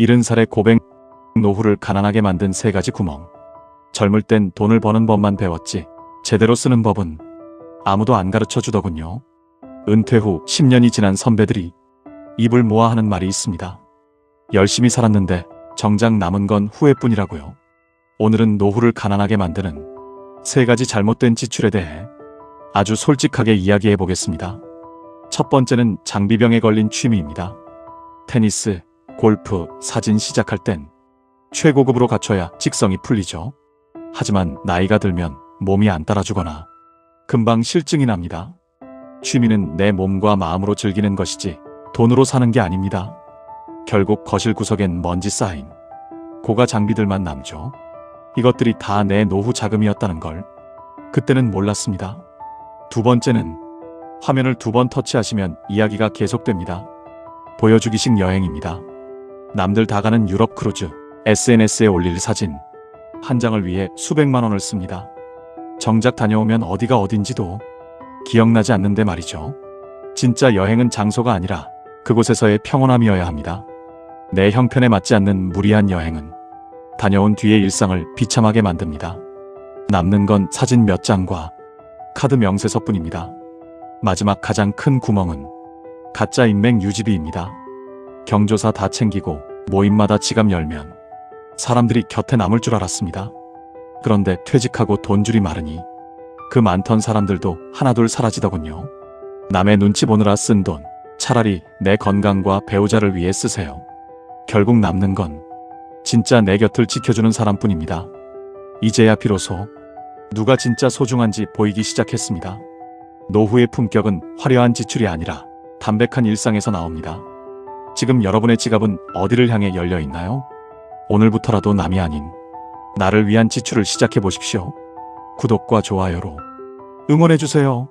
이른 살의 고백 노후를 가난하게 만든 세 가지 구멍. 젊을 땐 돈을 버는 법만 배웠지 제대로 쓰는 법은 아무도 안 가르쳐 주더군요. 은퇴 후 10년이 지난 선배들이 입을 모아 하는 말이 있습니다. 열심히 살았는데 정작 남은 건 후회뿐이라고요. 오늘은 노후를 가난하게 만드는 세 가지 잘못된 지출에 대해 아주 솔직하게 이야기해 보겠습니다. 첫 번째는 장비병에 걸린 취미입니다. 테니스, 골프, 사진 시작할 땐 최고급으로 갖춰야 직성이 풀리죠. 하지만 나이가 들면 몸이 안 따라주거나 금방 실증이 납니다. 취미는 내 몸과 마음으로 즐기는 것이지 돈으로 사는 게 아닙니다. 결국 거실 구석엔 먼지 쌓인 고가 장비들만 남죠. 이것들이 다 내 노후 자금이었다는 걸 그때는 몰랐습니다. 두 번째는 화면을 두 번 터치하시면 이야기가 계속됩니다. 보여주기식 여행입니다. 남들 다 가는 유럽 크루즈, SNS에 올릴 사진, 한 장을 위해 수백만 원을 씁니다. 정작 다녀오면 어디가 어딘지도 기억나지 않는데 말이죠. 진짜 여행은 장소가 아니라 그곳에서의 평온함이어야 합니다. 내 형편에 맞지 않는 무리한 여행은 다녀온 뒤의 일상을 비참하게 만듭니다. 남는 건 사진 몇 장과 카드 명세서뿐입니다. 마지막 가장 큰 구멍은 가짜 인맥 유지비입니다. 경조사 다 챙기고 모임마다 지갑 열면 사람들이 곁에 남을 줄 알았습니다. 그런데 퇴직하고 돈줄이 마르니 그 많던 사람들도 하나둘 사라지더군요. 남의 눈치 보느라 쓴 돈, 차라리 내 건강과 배우자를 위해 쓰세요. 결국 남는 건 진짜 내 곁을 지켜주는 사람뿐입니다. 이제야 비로소 누가 진짜 소중한지 보이기 시작했습니다. 노후의 품격은 화려한 지출이 아니라 담백한 일상에서 나옵니다. 지금 여러분의 지갑은 어디를 향해 열려 있나요? 오늘부터라도 남이 아닌 나를 위한 지출을 시작해 보십시오. 구독과 좋아요로 응원해 주세요.